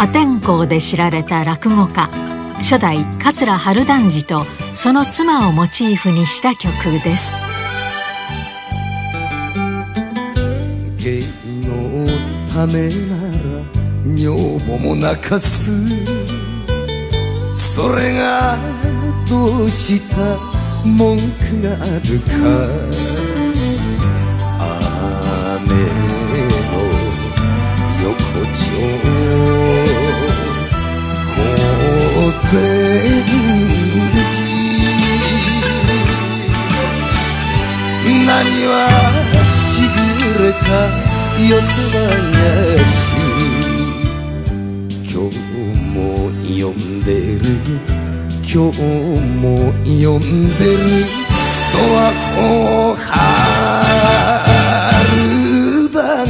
破天荒で知られた落語家初代桂春団治とその妻をモチーフにした曲です。芸のためなら女房も泣かす。それがどうした文句があるか。れかよせやし今日も読んでる。今日も読んでる。とはこ春団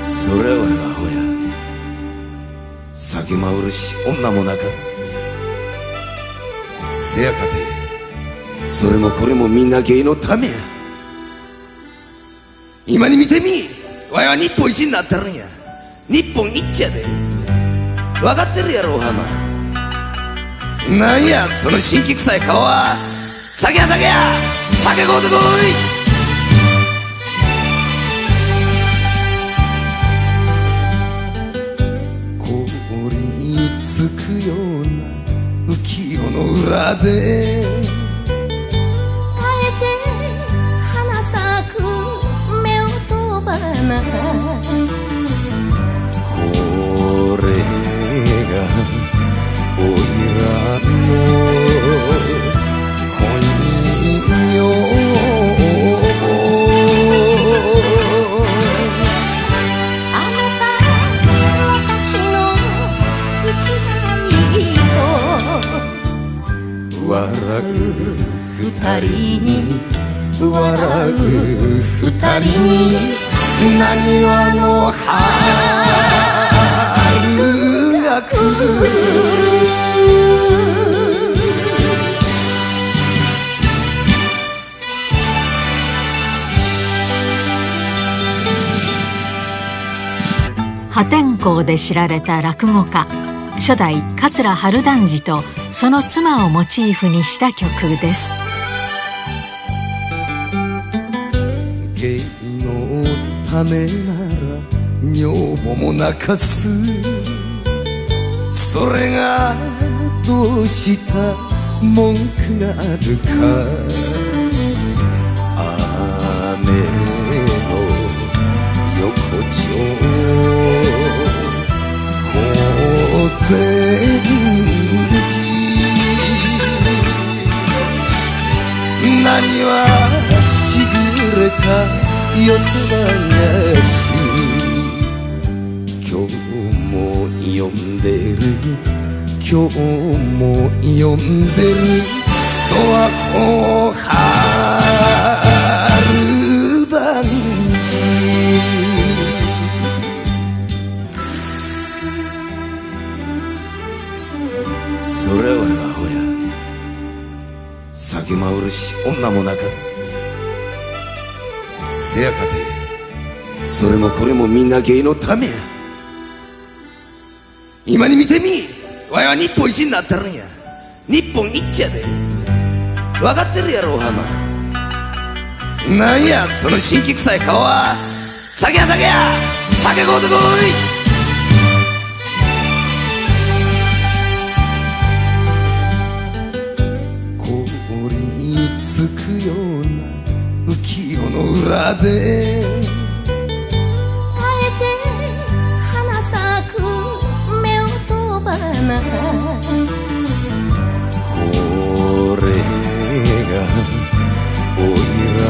それはアホや酒回る。し女も泣かすせやかてそれもこれもみんな芸のためや。今に見てみわいは日本一になってるんや。日本一やで。分かってるやろお浜。なんやその新規臭い顔は。酒や酒や酒買うてこい。つくような浮世の裏で。あえて花咲く目を飛ばない。人に笑う二人に何話の春が来る破天荒で知られた落語家初代桂春団治とその妻をモチーフにした曲です。ためなら女房も泣かすそれがどうした文句があるか。雨の横丁。全寺何はしぐれか。よせやし今日も読んでる今日も読んでる。とはこ春団治それはアホや。酒回るし女も泣かす。せやかてそれもこれもみんな芸のためや。今に見てみわいは日本一になったるんや。日本一やで。分かってるやろお浜。なんやその新規臭い顔は。酒や酒や酒買うてこい。の裏で。あえて花咲く夫婦花これがおいら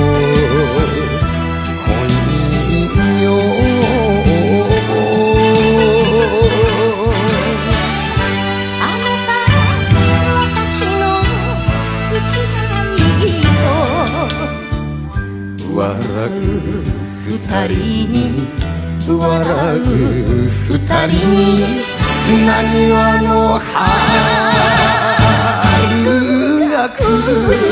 の二人に笑う二人に何話の春が来る